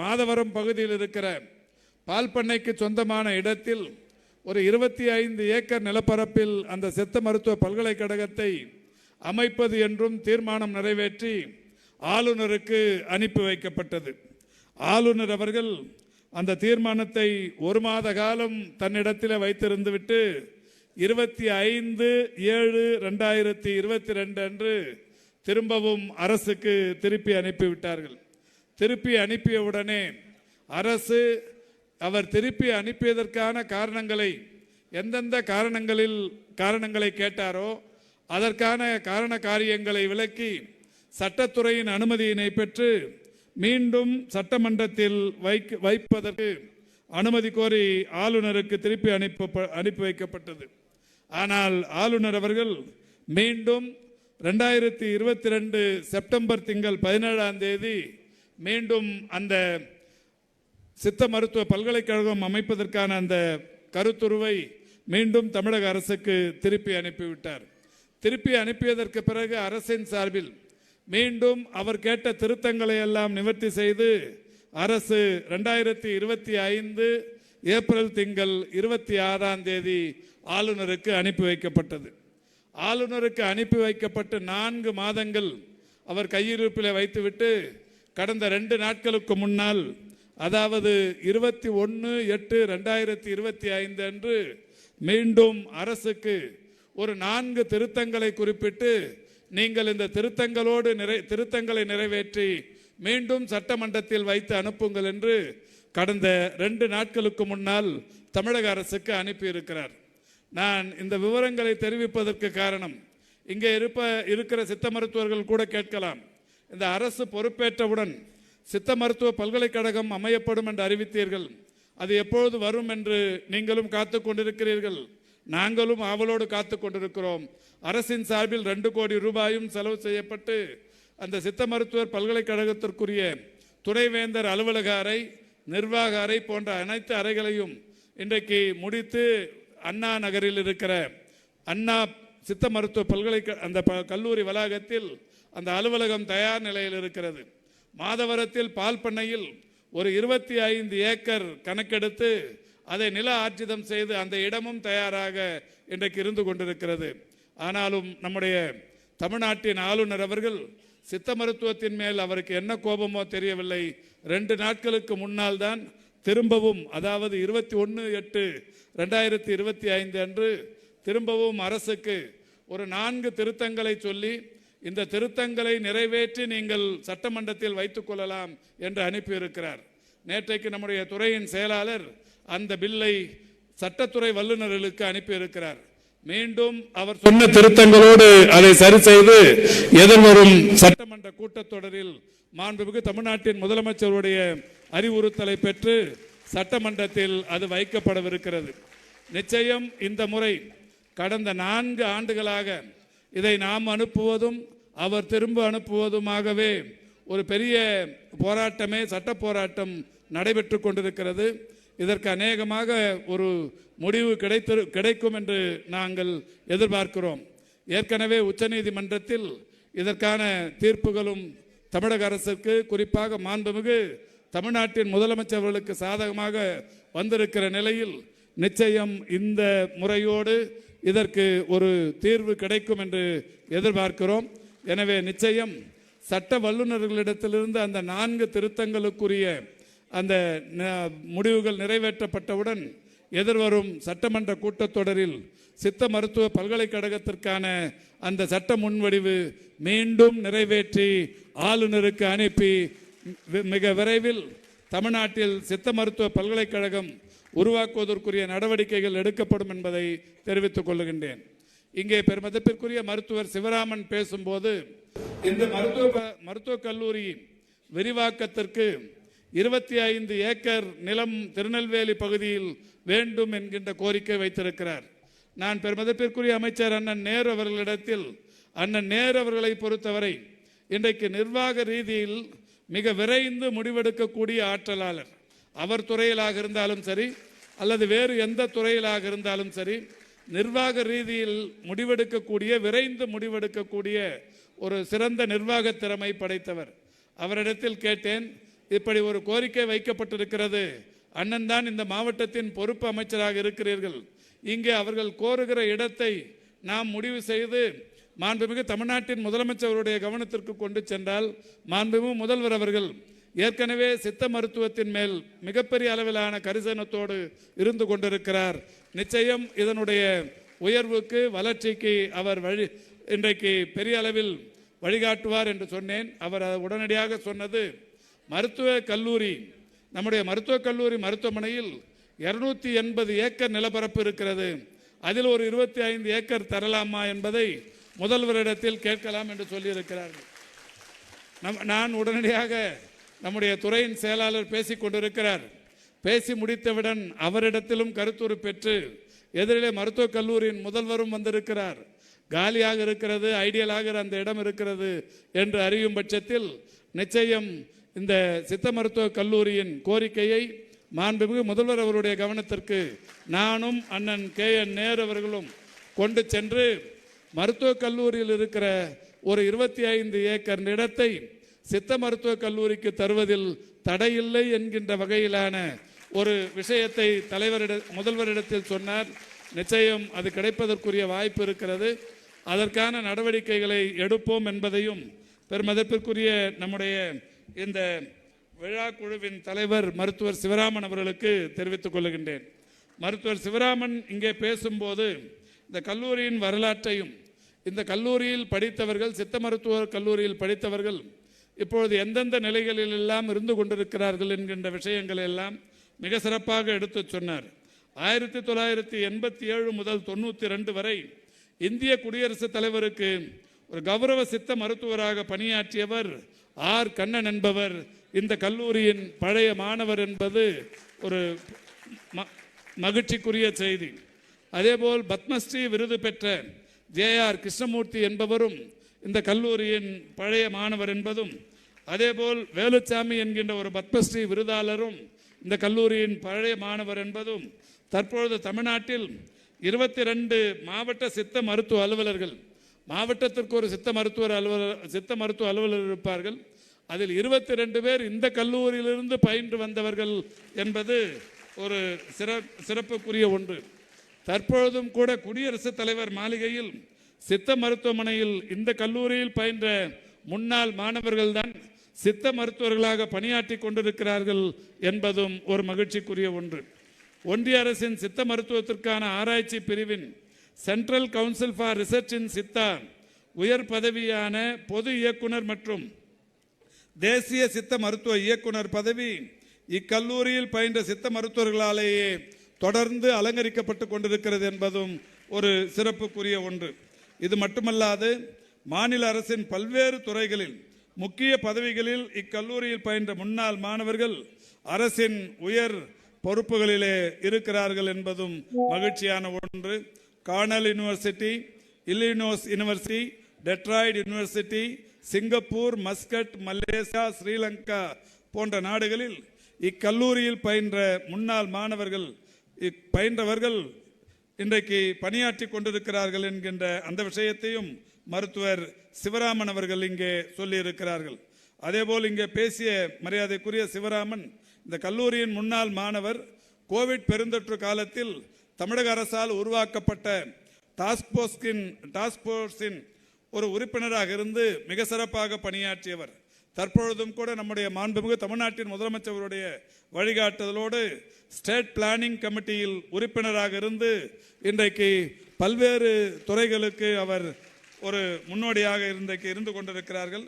மாதவரம் பகுதியில் இருக்கிற பால் பண்ணைக்கு சொந்தமான இடத்தில் ஒரு இருபத்தி ஐந்து ஏக்கர் நிலப்பரப்பில் அந்த சித்த மருத்துவ பல்கலைக்கழகத்தை அமைப்பது என்றும் தீர்மானம் நிறைவேற்றி ஆளுநருக்கு அனுப்பி வைக்கப்பட்டது. ஆளுநர் அவர்கள் அந்த தீர்மானத்தை ஒரு மாத காலம் தன்னிடத்தில் வைத்திருந்துவிட்டு இருபத்தி ஐந்து ஏழு ரெண்டாயிரத்தி இருபத்தி ரெண்டு அன்று திரும்பவும் அரசுக்கு திருப்பி அனுப்பிவிட்டார்கள் திருப்பி அனுப்பியவுடனே அரசு அவர் திருப்பி அனுப்பியதற்கான காரணங்களை எந்தெந்த காரணங்களில் காரணங்களை கேட்டாரோ அதற்கான காரண காரியங்களை விளக்கி சட்டத்துறையின் அனுமதியினை பெற்று மீண்டும் சட்டமன்றத்தில் வைக்க வைப்பதற்கு அனுமதி கோரி ஆளுநருக்கு திருப்பி அனுப்ப அனுப்பி வைக்கப்பட்டது. ஆனால் ஆளுநர் அவர்கள் மீண்டும் ரெண்டாயிரத்தி இருபத்தி ரெண்டு செப்டம்பர் திங்கள் பதினேழாம் தேதி மீண்டும் அந்த சித்த மருத்துவ பல்கலைக்கழகம் அமைப்பதற்கான அந்த கருத்துருவை மீண்டும் தமிழக அரசுக்கு திருப்பி அனுப்பிவிட்டார். திருப்பி அனுப்பியதற்கு பிறகு அரசின் சார்பில் மீண்டும் அவர் கேட்ட திருத்தங்களை எல்லாம் நிவர்த்தி செய்து அரசு ரெண்டாயிரத்தி இருபத்தி ஐந்து ஏப்ரல் திங்கள் இருபத்தி ஆறாம் தேதி ஆளுநருக்கு அனுப்பி வைக்கப்பட்டது. ஆளுநருக்கு அனுப்பி வைக்கப்பட்டு நான்கு மாதங்கள் அவர் கையிருப்பில் வைத்துவிட்டு கடந்த ரெண்டு நாட்களுக்கு முன்னால் அதாவது இருபத்தி ஒன்று எட்டு ரெண்டாயிரத்தி இருபத்தி ஐந்து அன்று மீண்டும் அரசுக்கு ஒரு நான்கு திருத்தங்களை குறிப்பிட்டு நீங்கள் இந்த திருத்தங்களோடு நிறை திருத்தங்களை நிறைவேற்றி மீண்டும் சட்டமன்றத்தில் வைத்து அனுப்புங்கள் என்று கடந்த ரெண்டு நாட்களுக்கு முன்னால் தமிழக அரசுக்கு அனுப்பியிருக்கிறார். நான் இந்த விவரங்களை தெரிவிப்பதற்கு காரணம் இங்கே இருப்ப இருக்கிற சித்த மருத்துவர்கள் கூட கேட்கலாம். இந்த அரசு பொறுப்பேற்றவுடன் சித்த மருத்துவ பல்கலைக்கழகம் அமையப்படும் என்று அறிவித்தீர்கள். அது எப்பொழுது வரும் என்று நீங்களும் காத்து கொண்டிருக்கிறீர்கள். நாங்களும் ஆவலோடு காத்து கொண்டிருக்கிறோம். அரசின் சார்பில் ரெண்டு கோடி ரூபாயும் செலவு செய்யப்பட்டு அந்த சித்த மருத்துவர் பல்கலைக்கழகத்திற்குரிய துணைவேந்தர் அலுவலக அறை நிர்வாக அறை போன்ற அனைத்து அறைகளையும் இன்றைக்கு முடித்து அண்ணா நகரில் இருக்கிற அண்ணா சித்த மருத்துவ பல்கலைக்க அந்த ப- கல்லூரி வளாகத்தில் அந்த அலுவலகம் தயார் நிலையில் இருக்கிறது. மாதவரத்தில் பால் பண்ணையில் ஒரு இருபத்தி ஐந்து ஏக்கர் கணக்கெடுத்து அதை நில ஆர்ஜிதம் செய்து அந்த இடமும் தயாராக இன்றைக்கு இருந்து கொண்டிருக்கிறது. ஆனாலும் நம்முடைய தமிழ்நாட்டின் ஆளுநர் அவர்கள் சித்த மருத்துவத்தின் மேல் அவருக்கு என்ன கோபமோ தெரியவில்லை. ரெண்டு நாட்களுக்கு முன்னால் தான் திரும்பவும் அதாவது இருபத்தி ஒன்று எட்டு ரெண்டாயிரத்தி இருபத்தி ஐந்து அன்று திரும்பவும் அரசுக்கு ஒரு நான்கு திருத்தங்களை சொல்லி இந்த திருத்தங்களை நிறைவேற்றி நீங்கள் சட்டமன்றத்தில் வைத்துக் கொள்ளலாம் என்று அனுப்பியிருக்கிறார். நேற்றைக்கு நம்முடைய துறையின் செயலாளர் அந்த பில்லை சட்டத்துறை வல்லுநர்களுக்கு அனுப்பியிருக்கிறார். மீண்டும் அவர் சொன்ன திருத்தங்களோடு அதை சரி செய்து எதிர்வரும் சட்டமன்ற கூட்டத்தொடரில் மாண்புமிகு தமிழ்நாட்டின் முதலமைச்சருடைய அறிவுறுத்தலை பெற்று சட்டமன்றத்தில் அது வைக்கப்படவிருக்கிறது. நிச்சயம் இந்த முறை கடந்த நான்கு ஆண்டுகளாக இதை நாம் அனுப்புவதும் அவர் திரும்ப அனுப்புவதுமாகவே ஒரு பெரிய போராட்டமே சட்ட போராட்டம் நடைபெற்று கொண்டிருக்கிறது. இதற்கு அநேகமாக ஒரு முடிவு கிடைத்திரு கிடைக்கும் என்று நாங்கள் எதிர்பார்க்கிறோம். ஏற்கனவே உச்சநீதிமன்றத்தில் இதற்கான தீர்ப்புகளும் தமிழக அரசுக்கு குறிப்பாக மாண்புமிகு தமிழ்நாட்டின் முதலமைச்சர்களுக்கு சாதகமாக வந்திருக்கிற நிலையில் நிச்சயம் இந்த முறையோடு இதற்கு ஒரு தீர்வு கிடைக்கும் என்று எதிர்பார்க்கிறோம். எனவே நிச்சயம் சட்ட வல்லுநர்களிடத்திலிருந்து அந்த நான்கு திருத்தங்களுக்குரிய அந்த ந- முடிவுகள் நிறைவேற்றப்பட்டவுடன் எதிர்வரும் சட்டமன்ற கூட்டத்தொடரில் சித்த மருத்துவ பல்கலைக்கழகத்திற்கான அந்த சட்ட முன்வடிவு மீண்டும் நிறைவேற்றி ஆளுநருக்கு அனுப்பி மிக விரைவில் தமிழ்நாட்டில் சித்த மருத்துவ பல்கலைக்கழகம் உருவாக்குவதற்குரிய நடவடிக்கைகள் எடுக்கப்படும் என்பதை தெரிவித்துக் கொள்ளுகின்றேன் இங்கே பெருமதிப்பிற்குரிய மருத்துவர் சிவராமன் பேசும்போது இந்த மருத்துவ மருத்துவ மருத்துவக் கல்லூரி விரிவாக்கத்திற்கு இருபத்தி ஐந்து ஏக்கர் நிலம் திருநெல்வேலி பகுதியில் வேண்டும் என்கின்ற கோரிக்கை வைத்திருக்கிறார். நான் பெருமதிப்பிற்குரிய அமைச்சர் அண்ணன் நேரு அவர்களிடத்தில் அண்ணன் நேரு அவர்களை பொறுத்தவரை இன்றைக்கு நிர்வாக ரீதியில் மிக விரைந்து முடிவெடுக்கக்கூடிய ஆற்றலாளர். அவர் துறையிலாக இருந்தாலும் சரி அல்லது வேறு எந்த துறையிலாக இருந்தாலும் சரி நிர்வாக ரீதியில் முடிவெடுக்கக்கூடிய விரைந்து முடிவெடுக்கக்கூடிய ஒரு சிறந்த நிர்வாக திறமை படைத்தவர். அவரிடத்தில் கேட்டேன் இப்படி ஒரு கோரிக்கை வைக்கப்பட்டிருக்கிறது. அண்ணன் தான் இந்த மாவட்டத்தின் பொறுப்பு அமைச்சராக இருக்கிறீர்கள். இங்கே அவர்கள் கோருகிற இடத்தை நாம் முடிவு செய்து மாண்புமிகு தமிழ்நாட்டின் முதலமைச்சருடைய கவனத்திற்கு கொண்டு சென்றால் மாண்புமிகு முதல்வர் அவர்கள் ஏற்கனவே சித்த மருத்துவத்தின் மேல் மிகப்பெரிய அளவிலான கரிசனத்தோடு இருந்து கொண்டிருக்கிறார். நிச்சயம் இதனுடைய உயர்வுக்கு வளர்ச்சிக்கு அவர் வழி இன்றைக்கு பெரிய அளவில் வழிகாட்டுவார் என்று சொன்னேன். அவர் அதை உடனடியாக சொன்னது மருத்துவ கல்லூரி நம்முடைய மருத்துவக் கல்லூரி மருத்துவமனையில் இருநூத்தி எண்பது ஏக்கர் நிலப்பரப்பு இருக்கிறது. அதில் ஒரு இருபத்தி ஐந்து ஏக்கர் தரலாமா என்பதை முதல்வரிடத்தில் கேட்கலாம் என்று சொல்லியிருக்கிறார்கள். நம் நான் உடனடியாக நம்முடைய துறையின் செயலாளர் பேசிக் கொண்டிருக்கிறார். பேசி முடித்தவுடன் அவரிடத்திலும் கருத்துரு பெற்று எதிரிலே மருத்துவக் கல்லூரியின் முதல்வரும் வந்திருக்கிறார். காலியாக இருக்கிறது ஐடியலாக அந்த இடம் இருக்கிறது என்று அறியும் பட்சத்தில் நிச்சயம் இந்த சித்த மருத்துவ கல்லூரியின் கோரிக்கையை மாண்புமிகு முதல்வர் அவருடைய கவனத்திற்கு நானும் அண்ணன் கே. என். நேர் அவர்களும் கொண்டு சென்று மருத்துவக் கல்லூரியில் இருக்கிற ஒரு இருபத்தி ஐந்து ஏக்கர் இடத்தை சித்த மருத்துவக் கல்லூரிக்கு தருவதில் தடையில்லை என்கின்ற வகையிலான ஒரு விஷயத்தை தலைவரிட முதல்வரிடத்தில் சொன்னார். நிச்சயம் அது கிடைப்பதற்குரிய வாய்ப்பு இருக்கிறது. அதற்கான நடவடிக்கைகளை எடுப்போம் என்பதையும் பெருமதிப்பிற்குரிய நம்முடைய இந்த விழா குழுவின் தலைவர் மருத்துவர் சிவராமன் அவர்களுக்கு தெரிவித்துக் கொள்கின்றேன். மருத்துவர் சிவராமன் இங்கே பேசும்போது இந்த கல்லூரியின் வரலாற்றையும் இந்த கல்லூரியில் படித்தவர்கள் சித்த மருத்துவ கல்லூரியில் படித்தவர்கள் இப்பொழுது எந்தெந்த நிலைகளில் எல்லாம் இருந்து கொண்டிருக்கிறார்கள் என்கின்ற விஷயங்கள் எல்லாம் மிக சிறப்பாக எடுத்துச் சொன்னார். ஆயிரத்தி தொள்ளாயிரத்தி எண்பத்தி ஏழு முதல் தொண்ணூற்றி ரெண்டு வரை இந்திய குடியரசுத் தலைவருக்கு ஒரு கௌரவ சித்த மருத்துவராக பணியாற்றியவர் ஆர். கண்ணன் என்பவர். இந்த கல்லூரியின் பழைய மாணவர் என்பது ஒரு ம- மகிழ்ச்சிக்குரிய செய்தி. அதேபோல் பத்மஸ்ரீ விருது பெற்ற ஜேஆர் கிருஷ்ணமூர்த்தி என்பவரும் இந்த கல்லூரியின் பழைய மாணவர் என்பதும் அதேபோல் வேலுச்சாமி என்கின்ற ஒரு பத்மஸ்ரீ விருதாளரும் இந்த கல்லூரியின் பழைய மாணவர் என்பதும் தற்பொழுது தமிழ்நாட்டில் இருபத்தி ரெண்டு மாவட்ட சித்த மருத்துவ அலுவலர்கள் மாவட்டத்திற்கு ஒரு சித்த மருத்துவர் அலுவலர் சித்த மருத்துவ அலுவலர் இருப்பார்கள். அதில் இருபத்தி ரெண்டு பேர் இந்த கல்லூரியிலிருந்து பயின்று வந்தவர்கள் என்பது ஒரு சிற சிறப்புக்குரிய ஒன்று. தற்பொழுதும் கூட குடியரசுத் தலைவர் மாளிகையில் சித்த மருத்துவமனையில் இந்த கல்லூரியில் பயின்ற முன்னாள் மாணவர்கள்தான் சித்த மருத்துவர்களாக பணியாற்றி கொண்டிருக்கிறார்கள் என்பதும் ஒரு மகிழ்ச்சிக்குரிய ஒன்று. ஒன்றிய அரசின் சித்த மருத்துவத்திற்கான ஆராய்ச்சி பிரிவின் central council for research in Siddha உயர் பதவியான பொது இயக்குனர் மற்றும் தேசிய சித்த மருத்துவ இயக்குனர் பதவி இக்கல்லூரியில் பயின்ற சித்த மருத்துவர்களாலேயே தொடர்ந்து அலங்கரிக்கப்பட்டு கொண்டிருக்கிறது என்பதும் ஒரு சிறப்புக்குரிய ஒன்று. இது மட்டுமல்லாது மாநில அரசின் பல்வேறு துறைகளில் முக்கிய பதவிகளில் இக்கல்லூரியில் பயின்ற முன்னாள் மாணவர்கள் அரசின் உயர் பொறுப்புகளிலே இருக்கிறார்கள் என்பதும் மகிழ்ச்சியான ஒன்று. Cornell university Illinois university Detroit university Singapore Muscat Malaysia Sri Lanka போன்ற நாடுகளில் இக்கல்லூரியில் பயின்ற முன்னாள் மாணவர்கள் பயின்றவர்கள் இன்றைக்கு பணியாற்றி கொண்டிருக்கிறார்கள் என்கின்ற அந்த விஷயத்தையும் மருத்துவர் சிவராமன் அவர்கள் இங்கே சொல்லியிருக்கிறார்கள். அதேபோல் இங்கே பேசிய மரியாதைக்குரிய சிவராமன் இந்த கல்லூரியின் முன்னாள் மாணவர் கோவிட் பெருந்தொற்று காலத்தில் தமிழக அரசால் உருவாக்கப்பட்ட டாஸ்க் போர்ஸின் டாஸ்க் போர்ஸின் ஒரு உறுப்பினராக இருந்து மிக சிறப்பாக பணியாற்றியவர். தற்பொழுதும் கூட நம்முடைய மாண்புமிகு தமிழ்நாட்டின் முதலமைச்சருடைய வழிகாட்டுதலோடு ஸ்டேட் பிளானிங் கமிட்டியில் உறுப்பினராக இருந்து இன்றைக்கு பல்வேறு துறைகளுக்கு அவர் ஒரு முன்னோடியாக இன்றைக்கு இருந்து கொண்டிருக்கிறார்கள்.